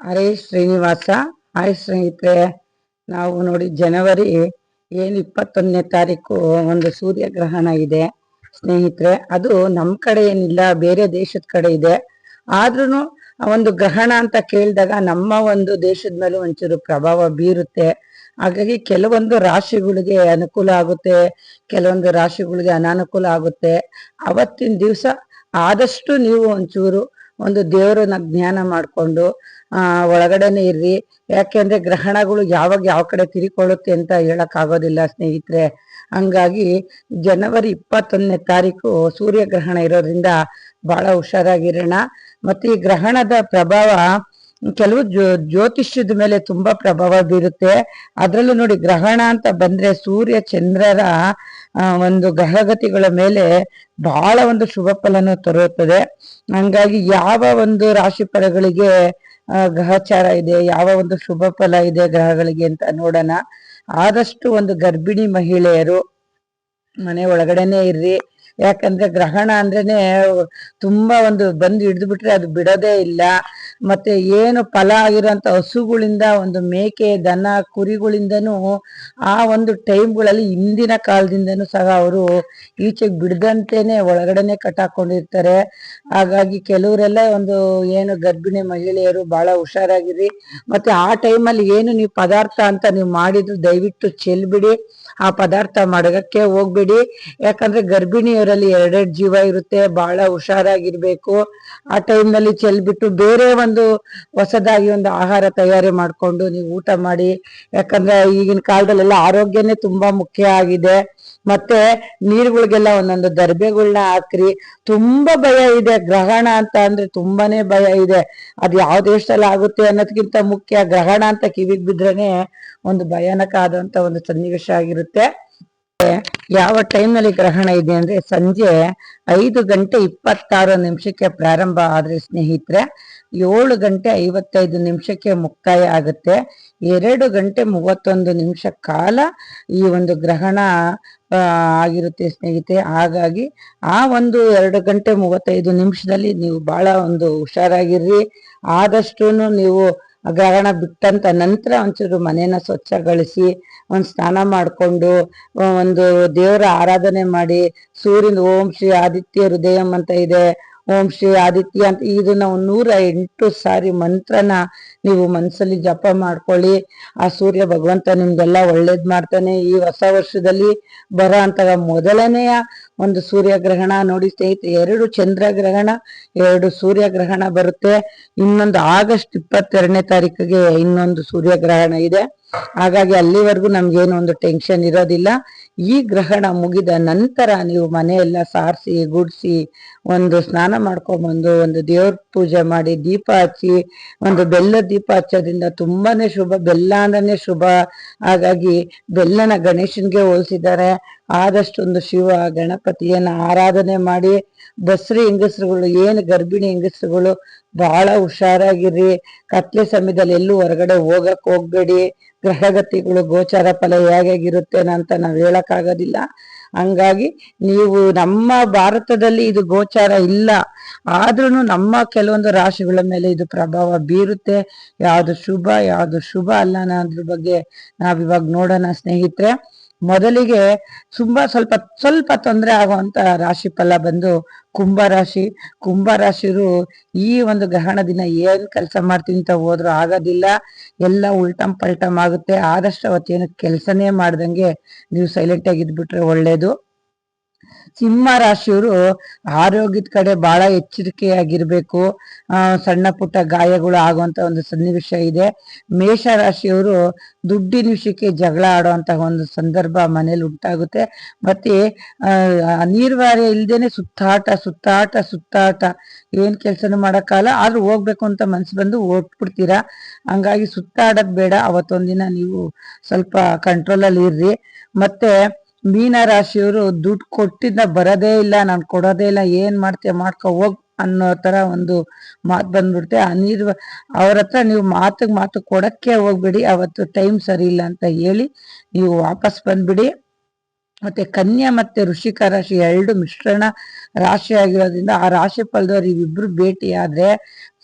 ಹರೇ Srinivasa, hi ಸ್ನೇಹಿತರೆ. ನಾವು ನೋಡಿ ಜನವರಿ ಏನು ಇಪ್ಪತ್ತೊಂದನೇ ತಾರೀಕು ಒಂದು ಸೂರ್ಯಗ್ರಹಣ ಇದೆ ಸ್ನೇಹಿತರೆ. ಅದು ನಮ್ಮ ಕಡೆ ಏನಿಲ್ಲ, ಬೇರೆ ದೇಶದ ಕಡೆ ಇದೆ. ಆದ್ರೂ ಒಂದು ಗ್ರಹಣ ಅಂತ ಕೇಳಿದಾಗ ನಮ್ಮ ಒಂದು ದೇಶದ ಮೇಲೆ ಒಂಚೂರು ಪ್ರಭಾವ ಬೀರುತ್ತೆ. ಹಾಗಾಗಿ ಕೆಲವೊಂದು ರಾಶಿಗಳಿಗೆ ಅನುಕೂಲ ಆಗುತ್ತೆ, ಕೆಲವೊಂದು ರಾಶಿಗಳಿಗೆ ಅನಾನುಕೂಲ ಆಗುತ್ತೆ. ಅವತ್ತಿನ ದಿವಸ ಆದಷ್ಟು ನೀವು ಒಂಚೂರು ಒಂದು ದೇವರನ್ನ ಜ್ಞಾನ ಮಾಡ್ಕೊಂಡು, ಆ, ಒಳಗಡೆನೆ ಇರ್ರಿ. ಯಾಕೆಂದ್ರೆ ಗ್ರಹಣಗಳು ಯಾವಾಗ ಯಾವ ಕಡೆ ತಿರುಕೊಳ್ಳುತ್ತೆ ಅಂತ ಹೇಳಕ್ ಆಗೋದಿಲ್ಲ ಸ್ನೇಹಿತರೆ. ಹಂಗಾಗಿ ಜನವರಿ ಇಪ್ಪತ್ತೊಂದನೇ ತಾರೀಕು ಸೂರ್ಯಗ್ರಹಣ ಇರೋದ್ರಿಂದ ಬಹಳ ಹುಷಾರಾಗಿರೋಣ. ಮತ್ತೆ ಈ ಗ್ರಹಣದ ಪ್ರಭಾವ ಕೆಲವು ಜ್ಯೋ, ಜ್ಯೋತಿಷ್ಯದ ಮೇಲೆ ತುಂಬಾ ಪ್ರಭಾವ ಬೀರುತ್ತೆ. ಅದರಲ್ಲೂ ನೋಡಿ ಗ್ರಹಣ ಅಂತ ಬಂದ್ರೆ ಸೂರ್ಯ, ಚಂದ್ರರ ಒಂದು ಗ್ರಹಗತಿಗಳ ಮೇಲೆ ಬಹಳ ಒಂದು ಶುಭ ಫಲನ ತರುತ್ತದೆ. ಹಂಗಾಗಿ ಯಾವ ಒಂದು ರಾಶಿ ಫಲಗಳಿಗೆ ಆ, ಗ್ರಹಚಾರ ಇದೆ ಯಾವ ಒಂದು ಶುಭ ಫಲ ಇದೆ ಗ್ರಹಗಳಿಗೆ ಅಂತ ನೋಡೋಣ. ಆದಷ್ಟು ಒಂದು ಗರ್ಭಿಣಿ ಮಹಿಳೆಯರು ಮನೆ ಒಳಗಡೆನೆ ಇರ್ರಿ. ಯಾಕಂದ್ರೆ ಗ್ರಹಣ ಅಂದ್ರೇನೆ ತುಂಬಾ ಒಂದು ಬಂದು ಹಿಡಿದು ಬಿಟ್ರೆ ಅದು ಬಿಡೋದೇ ಇಲ್ಲ. ಮತ್ತೆ ಏನು ಫಲ ಆಗಿರೋಂಥ ಹಸುಗಳಿಂದ ಒಂದು ಮೇಕೆ, ದನ, ಕುರಿಗಳಿಂದನು ಆ ಒಂದು ಟೈಮ್ಗಳಲ್ಲಿ ಹಿಂದಿನ ಕಾಲದಿಂದನು ಸಹ ಅವರು ಈಚೆಗೆ ಬಿಡದಂತೇನೆ ಒಳಗಡೆನೆ ಕಟ್ಟಾಕೊಂಡಿರ್ತಾರೆ. ಹಾಗಾಗಿ ಕೆಲವರೆಲ್ಲ ಒಂದು ಏನು ಗರ್ಭಿಣಿ ಮಹಿಳೆಯರು ಬಹಳ ಹುಷಾರಾಗಿರಿ. ಮತ್ತೆ ಆ ಟೈಮಲ್ಲಿ ಏನು ನೀವು ಪದಾರ್ಥ ಅಂತ ನೀವು ಮಾಡಿದ್ರು ದಯವಿಟ್ಟು ಚೆಲ್ಬಿಡಿ. ಆ ಪದಾರ್ಥ ಮಡಗಕ್ಕೆ ಹೋಗ್ಬೇಡಿ. ಯಾಕಂದ್ರೆ ಗರ್ಭಿಣಿಯರಲ್ಲಿ ಎರಡೆರಡು ಜೀವ ಇರುತ್ತೆ ಬಹಳ ಹುಷಾರಾಗಿರ್ಬೇಕು. ಆ ಟೈಮ್ನಲ್ಲಿ ಚೆಲ್ಬಿಟ್ಟು ಬೇರೆ ಒಂದು ಹೊಸದಾಗಿ ಒಂದು ಆಹಾರ ತಯಾರಿ ಮಾಡ್ಕೊಂಡು ನೀವು ಊಟ ಮಾಡಿ. ಯಾಕಂದ್ರೆ ಈಗಿನ ಕಾಲದಲ್ಲೆಲ್ಲ ಆರೋಗ್ಯನೇ ತುಂಬಾ ಮುಖ್ಯ ಆಗಿದೆ. ಮತ್ತೆ ನೀರುಗಳಿಗೆಲ್ಲ ಒಂದೊಂದು ದರ್ಬೆಗಳನ್ನ ಹಾಕ್ರಿ. ತುಂಬಾ ಭಯ ಇದೆ. ಗ್ರಹಣ ಅಂತ ಅಂದ್ರೆ ತುಂಬಾನೇ ಭಯ ಇದೆ. ಅದು ಯಾವ ದೇಶದಲ್ಲಿ ಆಗುತ್ತೆ ಅನ್ನೋದಕ್ಕಿಂತ ಮುಖ್ಯ. ಗ್ರಹಣ ಅಂತ ಕಿವಿಗ್ ಬಿದ್ರೇನೆ ಒಂದು ಭಯಾನಕ ಆದಂತ ಒಂದು ಸನ್ನಿವೇಶ ಆಗಿರುತ್ತೆ. ಯಾವ ಟೈಮ್ನಲ್ಲಿ ಗ್ರಹಣ ಇದೆ ಅಂದ್ರೆ ಸಂಜೆ ಐದು ಗಂಟೆ ಇಪ್ಪತ್ತಾರು ನಿಮಿಷಕ್ಕೆ ಪ್ರಾರಂಭ ಆದ್ರೆ ಸ್ನೇಹಿತರೆ. ಏಳು ಗಂಟೆ ಐವತ್ತೈದು ನಿಮಿಷಕ್ಕೆ ಮುಕ್ತಾಯ ಆಗುತ್ತೆ. ಎರಡು ಗಂಟೆ ಮೂವತ್ತೊಂದು ನಿಮಿಷ ಕಾಲ ಈ ಒಂದು ಗ್ರಹಣ ಆಗಿರುತ್ತೆ ಸ್ನೇಹಿತೆ ಹಾಗಾಗಿ ಆ ಒಂದು ಎರಡು ಗಂಟೆ ಮೂವತ್ತೈದು ನಿಮಿಷದಲ್ಲಿ ನೀವು ಬಹಳ ಒಂದು ಹುಷಾರಾಗಿರ್ರಿ. ಆದಷ್ಟು ನೀವು ಗ್ರಹಣ ಬಿಟ್ಟಂತ ನಂತರ ಒಂಚೂರು ಮನೇನ ಸ್ವಚ್ಛಗೊಳಿಸಿ, ಒಂದು ಸ್ನಾನ ಮಾಡಿಕೊಂಡು, ಒಂದು ದೇವರ ಆರಾಧನೆ ಮಾಡಿ, ಸೂರ್ಯನ ಓಂ ಶ್ರೀ ಆದಿತ್ಯ ಹೃದಯಂ ಅಂತ ಇದೆ. ಓಂ ಶ್ರೀ ಆದಿತ್ಯ ಅಂತ ಇದನ್ನ ಒಂದ್ ನೂರ ಎಂಟು ಸಾರಿ ಮಂತ್ರನ ನೀವು ಮನಸ್ಸಲ್ಲಿ ಜಪ ಮಾಡ್ಕೊಳ್ಳಿ. ಆ ಸೂರ್ಯ ಭಗವಂತ ನಿಮ್ಗೆಲ್ಲ ಒಳ್ಳೇದ್ ಮಾಡ್ತಾನೆ. ಈ ಹೊಸ ವರ್ಷದಲ್ಲಿ ಬರೋ ಅಂತ ಮೊದಲನೆಯ ಒಂದು ಸೂರ್ಯಗ್ರಹಣ ನೋಡಿ ಸ್ನೇಹಿತರೆ, ಎರಡು ಚಂದ್ರಗ್ರಹಣ, ಎರಡು ಸೂರ್ಯಗ್ರಹಣ ಬರುತ್ತೆ. ಇನ್ನೊಂದು ಆಗಸ್ಟ್ ಇಪ್ಪತ್ತೆರಡನೇ ತಾರೀಕಿಗೆ ಇನ್ನೊಂದು ಸೂರ್ಯಗ್ರಹಣ ಇದೆ. ಹಾಗಾಗಿ ಅಲ್ಲಿವರೆಗೂ ನಮ್ಗೇನು ಒಂದು ಟೆನ್ಷನ್ ಇರೋದಿಲ್ಲ. ಈ ಗ್ರಹಣ ಮುಗಿದ ನಂತರ ನೀವು ಮನೆಯೆಲ್ಲ ಸಾರಿಸಿ, ಗುಡಿಸಿ, ಒಂದು ಸ್ನಾನ ಮಾಡ್ಕೊಂಡ್ಬಂದು ಒಂದು ದೇವ್ರ ಪೂಜೆ ಮಾಡಿ, ದೀಪ ಹಚ್ಚಿ, ಒಂದು ಬೆಲ್ಲ ದೀಪ ಹಚ್ಚೋದ್ರಿಂದ ತುಂಬಾನೇ ಶುಭ ಬೆಲ್ಲ ಅಂದ್ರೆ ಶುಭ. ಹಾಗಾಗಿ ಬೆಲ್ಲನ ಗಣೇಶನ್ಗೆ ಹೋಲಿಸಿದ್ದಾರೆ. ಆದಷ್ಟು ಒಂದು ಶಿವ ಗಣಪತಿಯನ್ನ ಆರಾಧನೆ ಮಾಡಿ, ಬಸ್ರಿ ಹೆಂಗಸರುಗಳು, ಏನು ಗರ್ಭಿಣಿ ಹೆಂಗಸರುಗಳು ಬಹಳ ಹುಷಾರಾಗಿರ್ರಿ. ಕತ್ಲೆ ಸಮಯದಲ್ಲಿ ಎಲ್ಲೂ ಹೊರಗಡೆ ಹೋಗಕ್ ಹೋಗ್ಬೇಡಿ. ಗ್ರಹಗತಿಗಳು ಗೋಚಾರ ಫಲ ಹೇಗಿರುತ್ತೆ ಅಂತ ನಾವು ಹೇಳಕ್ ಆಗೋದಿಲ್ಲ ಹಂಗಾಗಿ ನೀವು ನಮ್ಮ ಭಾರತದಲ್ಲಿ ಇದು ಗೋಚಾರ ಇಲ್ಲ. ಆದ್ರೂ ನಮ್ಮ ಕೆಲವೊಂದು ರಾಶಿಗಳ ಮೇಲೆ ಇದು ಪ್ರಭಾವ ಬೀರುತ್ತೆ. ಯಾವುದು ಶುಭ ಯಾವುದು ಶುಭ ಅಲ್ಲ ಅನ್ನೋದ್ರ ಬಗ್ಗೆ ನಾವಿವಾಗ ನೋಡೋಣ ಸ್ನೇಹಿತರೆ. ಮೊದಲಿಗೆ ತುಂಬಾ ಸ್ವಲ್ಪ ಸ್ವಲ್ಪ ತೊಂದರೆ ಆಗುವಂತ ರಾಶಿ ಫಲ ಬಂದು ಕುಂಭ ರಾಶಿ. ಕುಂಭ ರಾಶಿರು ಈ ಒಂದು ಗ್ರಹಣ ದಿನ ಏನ್ ಕೆಲಸ ಮಾಡ್ತೀನಿ ಅಂತ ಹೋದ್ರು ಆಗೋದಿಲ್ಲ. ಎಲ್ಲ ಉಲ್ಟಂ ಪಲ್ಟಂ ಆಗುತ್ತೆ. ಆದಷ್ಟು ಅವತ್ತೇನು ಕೆಲಸನೇ ಮಾಡ್ದಂಗೆ ನೀವು ಸೈಲೆಂಟ್ ಆಗಿ ಇದ್ಬಿಟ್ರೆ ಒಳ್ಳೇದು. ಸಿಂಹ ರಾಶಿಯವರು ಆರೋಗ್ಯದ ಕಡೆ ಬಹಳ ಎಚ್ಚರಿಕೆಯಾಗಿರ್ಬೇಕು. ಆ, ಸಣ್ಣ ಪುಟ್ಟ ಗಾಯಗಳು ಆಗುವಂತ ಒಂದು ಸನ್ನಿವೇಶ ಇದೆ. ಮೇಷ ರಾಶಿಯವರು ದುಡ್ಡಿನ ವಿಷಯಕ್ಕೆ ಜಗಳ ಆಡುವಂತ ಒಂದು ಸಂದರ್ಭ ಮನೇಲಿ ಉಂಟಾಗುತ್ತೆ. ಮತ್ತೆ ಅನಿವಾರ್ಯ ಇಲ್ದೇನೆ ಸುತ್ತಾಟ ಸುತ್ತಾಟ ಸುತ್ತಾಟ. ಏನ್ ಕೆಲ್ಸನೂ ಮಾಡಕ್ಕಾಗಲ್ಲ. ಆದ್ರೂ ಹೋಗ್ಬೇಕು ಅಂತ ಮನ್ಸು ಬಂದು ಓಟ್ಬಿಡ್ತೀರಾ ಹಂಗಾಗಿ ಸುತ್ತಾಡೋದ್ ಬೇಡ. ಅವತ್ತೊಂದಿನ ನೀವು ಸ್ವಲ್ಪ ಕಂಟ್ರೋಲ್ ಅಲ್ಲಿ ಇರ್ರಿ. ಮತ್ತೆ ಮೀನ ರಾಶಿಯವರು ದುಡ್ಡು ಕೊಟ್ಟಿದ್ದ ಬರೋದೇ ಇಲ್ಲ, ನಾನು ಕೊಡೋದೇ ಇಲ್ಲ, ಏನ್ ಮಾಡ್ತೀಯ ಮಾಡ್ಕೊ ಹೋಗ್ ಅನ್ನೋ ತರ ಒಂದು ಮಾತು ಬಂದ್ಬಿಡುತ್ತೆ ಅನಿರ್ವ, ಅವ್ರ ಹತ್ರ ನೀವು ಮಾತಿಗೆ ಮಾತು ಕೊಡಕ್ಕೆ ಹೋಗ್ಬಿಡಿ, ಅವತ್ತು ಟೈಮ್ ಸರಿ ಇಲ್ಲ ಅಂತ ಹೇಳಿ ನೀವು ವಾಪಸ್ ಬಂದ್ಬಿಡಿ. ಮತ್ತೆ ಕನ್ಯಾ ಮತ್ತೆ ಋಷಿಕ ರಾಶಿ ಎರಡು ಮಿಶ್ರಣ ರಾಶಿ ಆಗಿರೋದ್ರಿಂದ ಆ ರಾಶಿ ಫಲದವ್ರು ಇವಿಬ್ರು ಭೇಟಿ ಆದ್ರೆ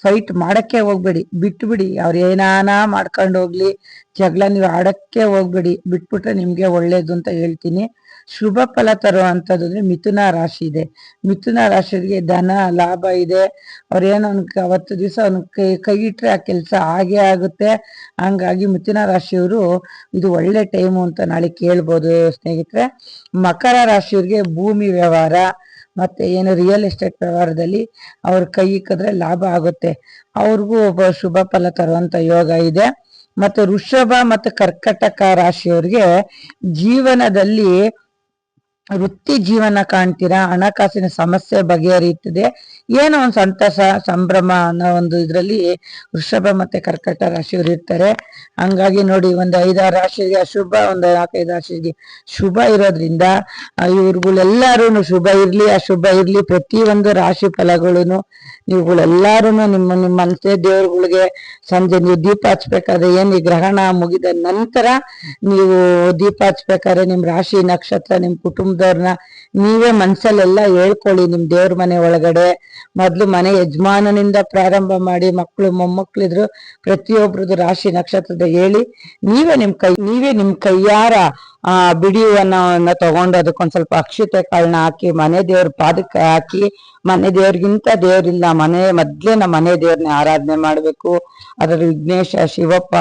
ಫೈಟ್ ಮಾಡಕ್ಕೆ ಹೋಗ್ಬೇಡಿ. ಬಿಟ್ಬಿಡಿ. ಅವ್ರು ಏನಾನ ಮಾಡ್ಕೊಂಡು ಹೋಗ್ಲಿ. ಜಗಳ ನೀವು ಆಡಕ್ಕೆ ಹೋಗ್ಬೇಡಿ. ಬಿಟ್ಬಿಟ್ರೆ ನಿಮ್ಗೆ ಒಳ್ಳೇದು ಅಂತ ಹೇಳ್ತೀನಿ. ಶುಭ ಫಲ ತರುವಂತದ್ದು ಅಂದ್ರೆ ಮಿಥುನ ರಾಶಿ ಇದೆ. ಮಿಥುನ ರಾಶಿಗೆ ಧನ, ಲಾಭ ಇದೆ. ಅವ್ರೇನು ಅವ್ನಿಗೆ ಅವತ್ತು ದಿವಸ ಅವ್ನ ಕೈ ಕೈ ಇಟ್ಟರೆ ಆ ಕೆಲಸ ಹಾಗೆ ಆಗುತ್ತೆ. ಹಂಗಾಗಿ ಮಿಥುನ ರಾಶಿಯವರು ಇದು ಒಳ್ಳೆ ಟೈಮು ಅಂತ ನಾಳೆ ಕೇಳ್ಬೋದು ಸ್ನೇಹಿತರೆ. ಮಕರ ರಾಶಿಯವ್ರಿಗೆ ಭೂಮಿ ವ್ಯವಹಾರ. ಮತ್ತೆ ಏನು ರಿಯಲ್ ಎಸ್ಟೇಟ್ ವ್ಯವಹಾರದಲ್ಲಿ ಅವ್ರ ಕೈ ಇಕ್ಕಿದ್ರೆ ಲಾಭ ಆಗುತ್ತೆ. ಅವ್ರಿಗೂ ಒಬ್ಬ ಶುಭ ಫಲ ತರುವಂತ ಯೋಗ ಇದೆ. ಮತ್ತೆ ವೃಷಭ ಮತ್ತು ಕರ್ಕಟಕ ರಾಶಿಯವರಿಗೆ ಜೀವನದಲ್ಲಿ ವೃತ್ತಿ ಜೀವನ ಕಾಣ್ತೀರಾ? ಹಣಕಾಸಿನ ಸಮಸ್ಯೆ ಬಗೆಹರಿಯುತ್ತದೆ. ಏನೋ ಒಂದು ಸಂತಸ, ಸಂಭ್ರಮ ಅನ್ನೋ ಒಂದು ಇದರಲ್ಲಿ ವೃಷಭ ಮತ್ತೆ ಕರ್ಕಟ ರಾಶಿಯವರು ಇರ್ತಾರೆ. ಹಂಗಾಗಿ ನೋಡಿ ಒಂದು ಐದಾರು ರಾಶಿಗೆ ಅಶುಭ, ಒಂದು ನಾಲ್ಕೈದು ರಾಶಿಗೆ ಶುಭ ಇರೋದ್ರಿಂದ ಇವ್ರುಗಳೆಲ್ಲರೂ ಶುಭ ಇರ್ಲಿ, ಅಶುಭ ಇರ್ಲಿ ಪ್ರತಿ ಒಂದು ರಾಶಿ ಫಲಗಳನ್ನು ಇವುಗಳೆಲ್ಲಾರು ನಿಮ್ಮ ನಿಮ್ಮ ಮನಸ್ಸೇ ದೇವ್ರುಗಳಿಗೆ ಸಂಜೆ ನೀವು ದೀಪ ಹಚ್ಬೇಕಾದ್ರೆ ಏನು ಈ ಗ್ರಹಣ ಮುಗಿದ ನಂತರ ನೀವು ದೀಪ ಹಚ್ಬೇಕಾದ್ರೆ ನಿಮ್ಮ ರಾಶಿ ನಕ್ಷತ್ರ ನಿಮ್ ಕುಟುಂಬದವ್ರನ್ನ ನೀವೇ ಮನ್ಸಲ್ಲೆಲ್ಲ ಹೇಳ್ಕೊಳ್ಳಿ ನಿಮ್ ದೇವ್ರ ಮನೆ ಒಳಗಡೆ. ಮೊದ್ಲು ಮನೆ ಯಜಮಾನನಿಂದ ಪ್ರಾರಂಭ ಮಾಡಿ ಮಕ್ಕಳು ಮೊಮ್ಮಕ್ಳಿದ್ರು ಪ್ರತಿಯೊಬ್ರದ್ದು ರಾಶಿ ನಕ್ಷತ್ರದ ಹೇಳಿ ನೀವೇ ನಿಮ್ ಕೈ, ನೀವೇ ನಿಮ್ ಕೈಯಾರ ಆ ಬಿಡಿಯುವನ್ನ ತಗೊಂಡು ಅದಕ್ಕೊಂದ್ ಸ್ವಲ್ಪ ಅಕ್ಷತೆ ಕಾಳನ್ನ ಹಾಕಿ, ಮನೆ ದೇವ್ರ ಪಾದಕ್ಕೆ ಹಾಕಿ, ಮನೆ ದೇವ್ರಿಗಿಂತ ದೇವ್ರಿಲ್ಲ, ಮನೆ ಮೊದ್ಲೇ ನಮ್ಮ ಮನೆ ದೇವ್ರನ್ನ ಆರಾಧನೆ ಮಾಡ್ಬೇಕು. ಅದರ ವಿಘ್ನೇಶ, ಶಿವಪ್ಪ,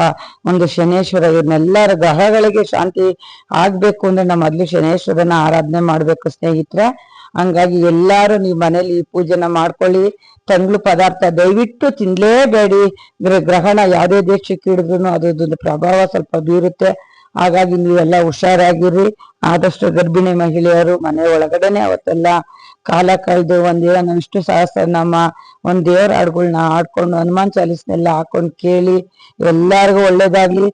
ಒಂದು ಶನೇಶ್ವರ ಇವ್ರನ್ನೆಲ್ಲರ ಗ್ರಹಗಳಿಗೆ ಶಾಂತಿ ಆಗ್ಬೇಕು ಅಂದ್ರೆ ನಮ್ಮ ಮೊದ್ಲು ಶನೇಶ್ವರನ ಆರಾಧನೆ ಮಾಡ್ಬೇಕು ಸ್ನೇಹಿತರೆ. ಹಂಗಾಗಿ ಎಲ್ಲಾರು ನೀವು ಮನೇಲಿ ಈ ಪೂಜೆನ ಮಾಡ್ಕೊಳ್ಳಿ. ತಂಗ್ಳು ಪದಾರ್ಥ ದಯವಿಟ್ಟು ತಿನ್ಲೇಬೇಡಿ. ಗ್ರ- ಗ್ರಹಣ ಯಾವುದೇ ದೇಶಕ್ಕೆ ಹಿಡಿದ್ರು ಅದ್ರದ್ದು ಪ್ರಭಾವ ಸ್ವಲ್ಪ ಬೀರುತ್ತೆ. ಹಾಗಾಗಿ ನೀವೆಲ್ಲ ಹುಷಾರಾಗಿರಿ. ಆದಷ್ಟು ಗರ್ಭಿಣಿ ಮಹಿಳೆಯರು ಮನೆ ಒಳಗಡೆನೆ ಅವತ್ತೆಲ್ಲ ಕಾಲ ಕಳೆದು ಒಂದೇಳ ಇಷ್ಟು ಸಹಸ್ರ ನಮ್ಮ ಒಂದ್ ದೇವರ ಹಾಡುಗಳ್ನ ಹಾಡ್ಕೊಂಡು, ಹನುಮಾನ್ ಚಾಲಿಸ್ನೆಲ್ಲ ಹಾಕೊಂಡು ಕೇಳಿ ಎಲ್ಲಾರ್ಗು ಒಳ್ಳೇದಾಗ್ಲಿ.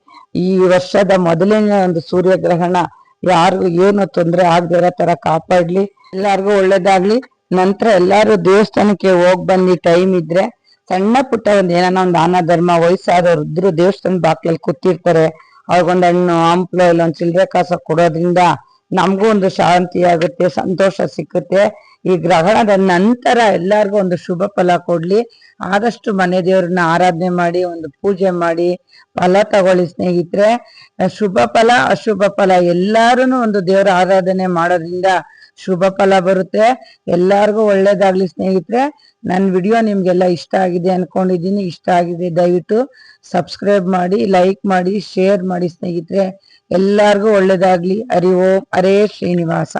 ಈ ವರ್ಷದ ಮೊದಲನೇ ಒಂದು ಸೂರ್ಯಗ್ರಹಣ ಯಾರಿಗೂ ಏನು ತೊಂದರೆ ಆಗದೆ ಇರೋ ತರ ಕಾಪಾಡ್ಲಿ. ಎಲ್ಲಾರ್ಗು ಒಳ್ಳೇದಾಗ್ಲಿ. ನಂತರ ಎಲ್ಲಾರು ದೇವಸ್ಥಾನಕ್ಕೆ ಹೋಗ್ ಬನ್ನಿ ಟೈಮ್ ಇದ್ರೆ. ಸಣ್ಣ ಪುಟ್ಟ ಒಂದ್ ಏನಾನ ಒಂದು ದಾನ ಧರ್ಮ ವಯಸ್ಸಾದವ್ರು ಇದ್ರು ದೇವಸ್ಥಾನ ಬಾಕ್ಲಲ್ಲಿ ಕೂತಿರ್ತಾರೆ. ಅವ್ರಿಗೊಂದ್ ಹಣ್ಣು ಹಂಪ್ಲು ಇಲ್ಲ ಒಂದ್ ಚಿಲ್ರೆ ಕಾಸ ಕೊಡೋದ್ರಿಂದ ನಮಗೂ ಒಂದು ಶಾಂತಿ ಆಗುತ್ತೆ, ಸಂತೋಷ ಸಿಕ್ಕುತ್ತೆ. ಈ ಗ್ರಹಣದ ನಂತರ ಎಲ್ಲರಿಗೂ ಒಂದು ಶುಭ ಫಲ ಕೊಡ್ಲಿ. ಆದಷ್ಟು ಮನೆ ದೇವ್ರನ್ನ ಆರಾಧನೆ ಮಾಡಿ, ಒಂದು ಪೂಜೆ ಮಾಡಿ, ಫಲ ತಗೊಳ್ಳಿ ಸ್ನೇಹಿತರೆ. ಶುಭ ಫಲ, ಅಶುಭ ಫಲ, ಎಲ್ಲಾರುನು ಒಂದು ದೇವರ ಆರಾಧನೆ ಮಾಡೋದ್ರಿಂದ ಶುಭ ಫಲ ಬರುತ್ತೆ. ಎಲ್ಲಾರ್ಗು ಒಳ್ಳೇದಾಗ್ಲಿ ಸ್ನೇಹಿತರೆ. ನನ್ನ ವಿಡಿಯೋ ನಿಮ್ಗೆಲ್ಲ ಇಷ್ಟ ಆಗಿದೆ ಅನ್ಕೊಂಡಿದೀನಿ ಇಷ್ಟ ಆಗಿದೆ ದಯವಿಟ್ಟು ಸಬ್ಸ್ಕ್ರೈಬ್ ಮಾಡಿ, ಲೈಕ್ ಮಾಡಿ, ಶೇರ್ ಮಾಡಿ ಸ್ನೇಹಿತರೆ. ಎಲ್ಲಾರ್ಗು ಒಳ್ಳೇದಾಗ್ಲಿ. ಹರಿ ಓಂ. ಹರೇ ಶ್ರೀನಿವಾಸ.